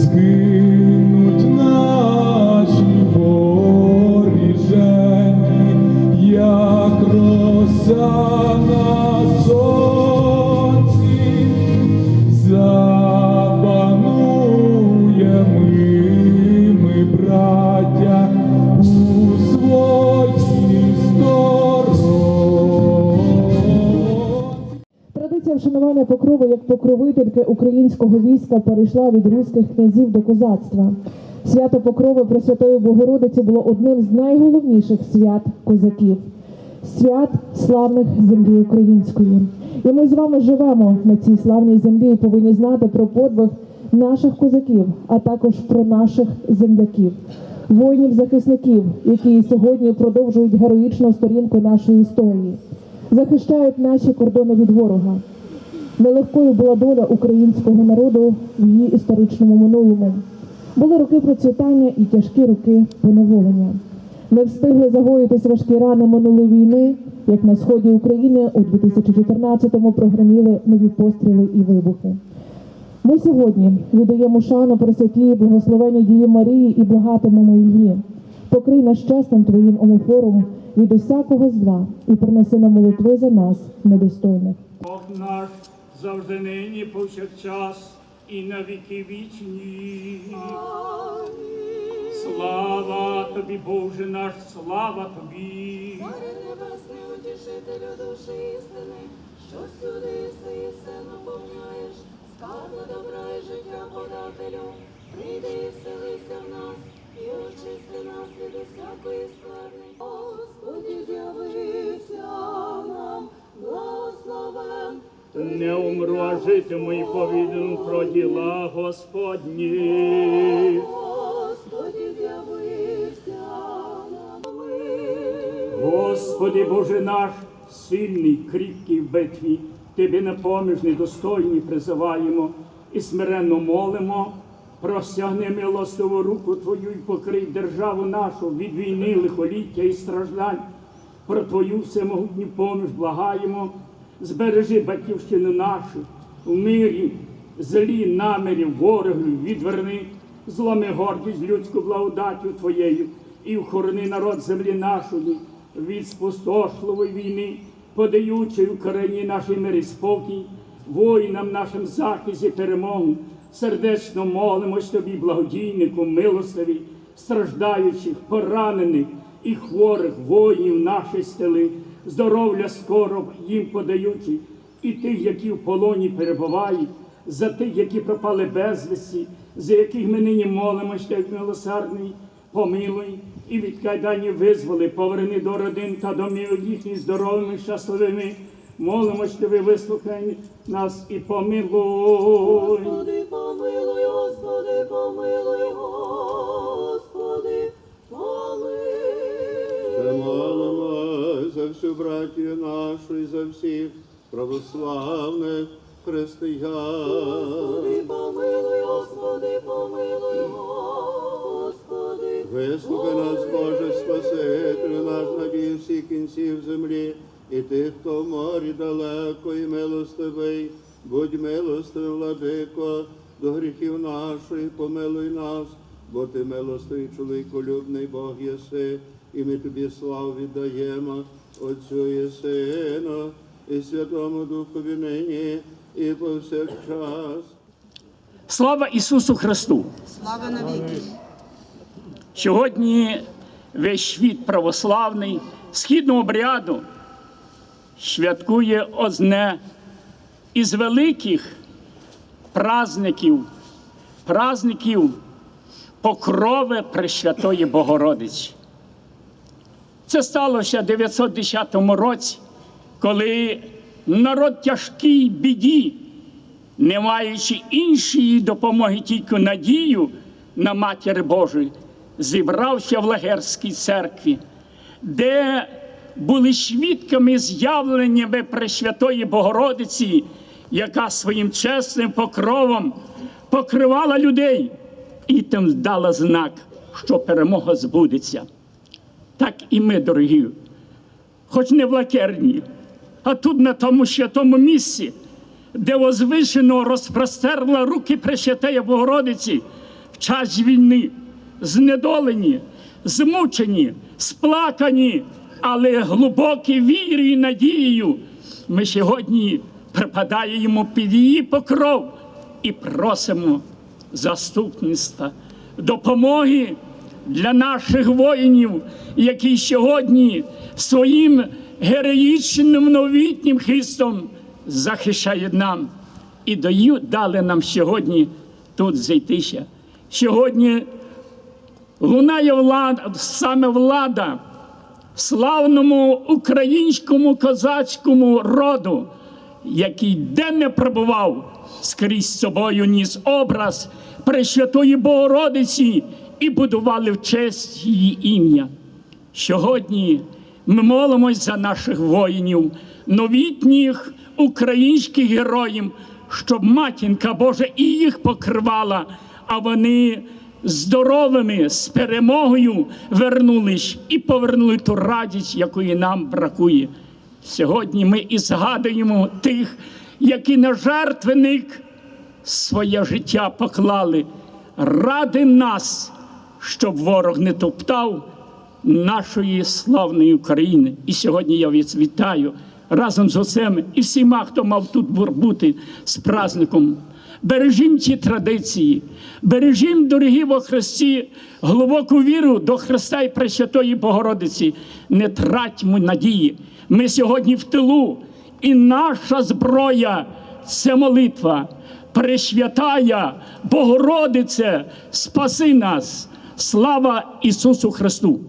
It's good. Вшанування покрови як покровительки українського війська перейшла від руських князів до козацтва. Свято Покрови Пресвятої Богородиці було одним з найголовніших свят козаків, свят славних землі української. І ми з вами живемо на цій славній землі і повинні знати про подвиг наших козаків, а також про наших земляків, воїнів-захисників, які сьогодні продовжують героїчну сторінку нашої історії захищають наші кордони від ворога. Нелегкою була доля українського народу в її історичному минулому. Були роки процвітання і тяжкі роки поневолення. Не встигли загоїтись важкі рани минулої війни, як на сході України у 2014-му прогреміли нові постріли і вибухи. Ми сьогодні віддаємо шану Пресвятій благословенній Дії Марії і благатимемо її. Покрий нас чесним твоїм омофором від усякого зла і принеси на молитви за нас, недостойних. Бог наш завжди нині повсякчас і на віки вічні. Слава тобі, Боже наш, слава тобі. Царю небесний, утішителю душі істини, що сюди єси і все наповняєш, скарбу добра і життя подателю, прийди і вселися в нас, і очисти нас від усякої скверни. Господи, з'явися Не умру, а житиму і повідаю про діла Господні. Господи, Боже наш, сильний, кріпкий в битві, Тебе на поміж недостойні призиваємо і смиренно молимо. Просягни милостиву руку Твою і покрий державу нашу від війни, лихоліття і страждань. Про Твою всемогутню поміж благаємо. Збережи батьківщину нашу в мирі, злі намірів ворогів відверни, зломи гордість людську благодаттю Твоєю і вхорони народ землі нашої від спустошливої війни, подаючи Україні нашій мирі спокій, воїнам нашим захист і перемогу. Сердечно молимось тобі, благодійнику, милостиві, страждаючих, поранених і хворих воїнів наші стели, здоров'я скоро їм подаючи, і тих, які в полоні перебувають, за тих, які пропали безвісті, за яких ми нині молимось, ти, як милосердний, помилуй і від кайдані визволи, поверни до родин та домів їхніх здоровими, щасливими. Молимось тебе, вислухай нас і помилуй. Господи, помилуй, Господи, помилуй, нашу і за всіх православних християн. Господи, помилуй, Господи, помилуй, Господи. Вислухай нас, Боже, Спасителю наш надій всіх кінців землі, і тих, хто в морі далеко і милостивий, будь милостивий, владико, до гріхів наших, помилуй нас, бо ти милостивий чоловіколюбний Бог єси, і ми тобі славу віддаємо, Отцю і Сину, і Святому Духові нині, і повсякчас. Слава Ісусу Христу! Слава навіки! Сьогодні весь світ православний східного обряду святкує одне із великих праздників, праздників покрови Пресвятої Богородиці. Це сталося в 910 році, коли народ тяжкій біді, не маючи іншої допомоги, тільки надію на Матір Божу, зібрався в Лагерській церкві, де були свідками з'явленнями Пресвятої Богородиці, яка своїм чесним покровом покривала людей і тим дала знак, що перемога збудеться. Так і ми, дорогі, хоч не в лакерні, а тут на тому святому місці, де возвишено розпростерла руки Пресвятої Богородиці, в час війни, знедолені, змучені, сплакані, але глибокі вірою і надією. Ми сьогодні припадаємо під її покров і просимо заступництва, допомоги для наших воїнів, які сьогодні своїм героїчним новітнім хистом захищають нам і дали нам сьогодні тут зайтися. Сьогодні лунає влада, саме влада славному українському козацькому роду, який де не пробував, скрізь собою ніс образ Пресвятої Богородиці і будували в честь її ім'я. Сьогодні ми молимось за наших воїнів, новітніх українських героїв, щоб матінка Божа і їх покривала, а вони здоровими з перемогою вернулись і повернули ту радість, якої нам бракує. Сьогодні ми і згадуємо тих, які на жертвеник своє життя поклали ради нас, щоб ворог не топтав нашої славної України. І сьогодні я вас вітаю разом з отцем і всіма, хто мав тут бути з праздником. Бережімо ті традиції, бережімо, дорогі во Христі, глибоку віру до Христа і Пресвятої Богородиці. Не тратьмо надії. Ми сьогодні в тилу, і наша зброя це молитва. Пресвятая Богородице, спаси нас! Слава Ісусу Христу!